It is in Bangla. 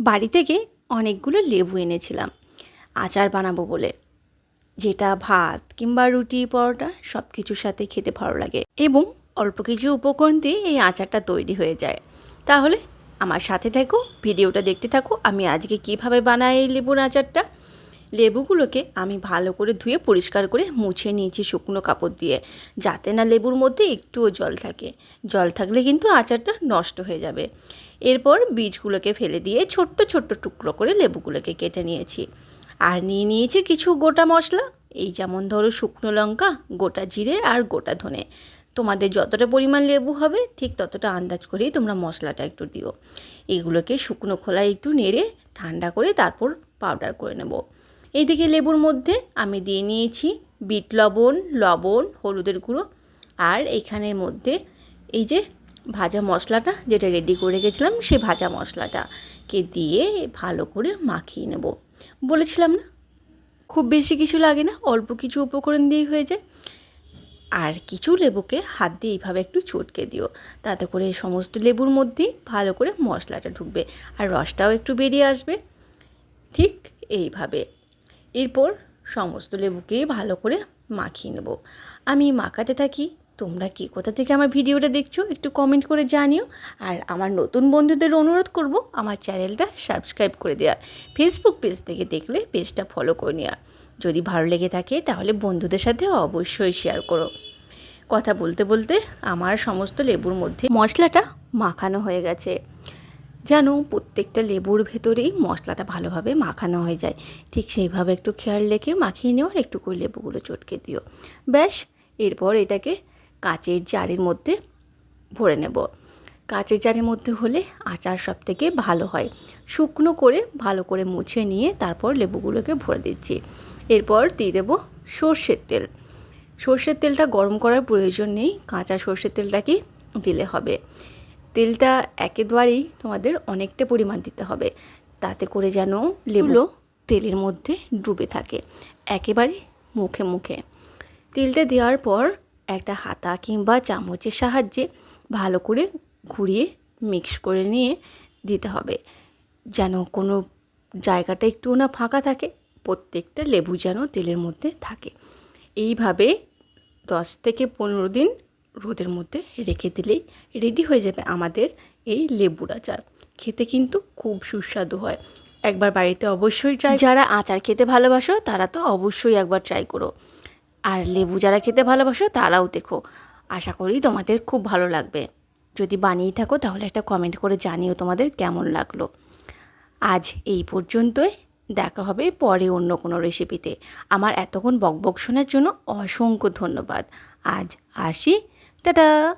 বাড়ি থেকে অনেকগুলো লেবু এনেছিলাম। আচার বানাবো বলে। যেটা ভাত কিংবা রুটি, পরোটা সব কিছুর সাথে খেতে ভালো লাগে এবং অল্প কিছু উপকরণ দিয়ে এই আচারটা তৈরি হয়ে যায়। তাহলে আমার সাথে থাকো, ভিডিওটা দেখতে থাকো, আমি আজকে কীভাবে বানাই লেবুর আচারটা। লেবুগুলোকে আমি ভালো করে ধুয়ে পরিষ্কার করে মুছে নিয়েছি শুকনো কাপড় দিয়ে। যাতে না লেবুর মধ্যে একটুও জল থাকে। জল থাকলে কিন্তু আচারটা নষ্ট হয়ে যাবে। এরপর বীজগুলোকে ফেলে দিয়ে ছোট্ট ছোট্ট টুকরো করে লেবুগুলোকে কেটে নিয়েছি। আর নিয়ে নিয়েছি কিছু গোটা মশলা। এই যেমন ধরো শুকনো লঙ্কা, গোটা জিরে আর গোটা ধনে। তোমাদের যতটা পরিমাণ লেবু হবে, ঠিক ততটা আন্দাজ করেই তোমরা মশলাটা একটু দিও। এগুলোকে শুকনো খোলায় একটু নেড়ে, ঠান্ডা করে তারপর পাউডার করে নেব। এইদিকে লেবুর মধ্যে আমি দিয়ে নিয়েছি বিট লবণ লবণ, হলুদের গুঁড়ো আর এখানের মধ্যে এই যে ভাজা মশলাটা যেটা রেডি করে রেখেছিলাম সেই ভাজা মশলাটাকে দিয়ে ভালো করে মাখিয়ে নেব। বলেছিলাম না, খুব বেশি কিছু লাগে না, অল্প কিছু উপকরণ দিয়েই হয়ে যায়। আর কিছু লেবুকে হাত দিয়ে এইভাবে একটু চটকে দিও, তাতে করে সমস্ত লেবুর মধ্যেই ভালো করে মশলাটা ঢুকবে আর রসটাও একটু বেরিয়ে আসবে। ঠিক এইভাবে এরপর সমস্ত লেবুকে ভালো করে মাখিয়ে নেব। আমি মাখাতে থাকি। তোমরা কি কোথা থেকে আমার ভিডিওটা দেখছ একটু কমেন্ট করে জানিও। আর আমার নতুন বন্ধুদের অনুরোধ করব আমার চ্যানেলটা সাবস্ক্রাইব করে দেওয়ার। ফেসবুক পেজ থেকে দেখলে পেজটা ফলো করে নেওয়া যদি ভালো লেগে থাকে তাহলে বন্ধুদের সাথে অবশ্যই শেয়ার করো। কথা বলতে বলতে আমার সমস্ত লেবুর মধ্যে মশলাটা মাখানো হয়ে গেছে। যেন প্রত্যেকটা লেবুর ভেতরেই মশলাটা ভালোভাবে মাখানো হয়ে যায়। ঠিক সেইভাবে একটু খেয়াল রেখে মাখিয়ে নেওয়ার একটু করে লেবুগুলো চটকে দিও। ব্যাস, এরপর এটাকে কাঁচের জারের মধ্যে ভরে নেব। কাঁচের জারের মধ্যে হলে আচার সব থেকে ভালো হয়। শুকনো করে ভালো করে মুছে নিয়ে তারপর লেবুগুলোকে ভরে দিচ্ছি। এরপর দিয়ে দেবো সর্ষের তেল। সর্ষের তেলটা গরম করার প্রয়োজন নেই। কাঁচা সর্ষের তেলটাকেই দিলে হবে। তেলটা একেবারেই তোমাদের অনেকটা পরিমাণ দিতে হবে। তাতে করে যেন লেবুগুলো তেলের মধ্যে ডুবে থাকে, একেবারে মুখে মুখে। তেলটা দেওয়ার পর একটা হাতা কিংবা চামচের সাহায্যে ভালো করে ঘুরিয়ে মিক্স করে নিয়ে দিতে হবে। যেন কোনো জায়গাটা একটু না ফাঁকা থাকে, প্রত্যেকটা লেবু যেন তেলের মধ্যে থাকে। এইভাবে দশ থেকে পনেরো দিন রোদের মধ্যে রেখে দিলেই রেডি হয়ে যাবে আমাদের এই লেবুর আচার। খেতে কিন্তু খুব সুস্বাদু হয়। একবার বাড়িতে অবশ্যই ট্রাই যারা আচার খেতে ভালোবাসো, তারা তো অবশ্যই একবার ট্রাই করো। আর লেবু যারা খেতে ভালোবাসো, তারাও দেখো। আশা করি তোমাদের খুব ভালো লাগবে। যদি বানিয়ে থাকো, তাহলে একটা কমেন্ট করে জানিও তোমাদের কেমন লাগল। আজ এই পর্যন্তই। দেখা হবে পরে অন্য কোনো রেসিপিতে আমার এতক্ষণ বকবক শোনার জন্য অসংখ্য ধন্যবাদ। আজ আসি। 豆豆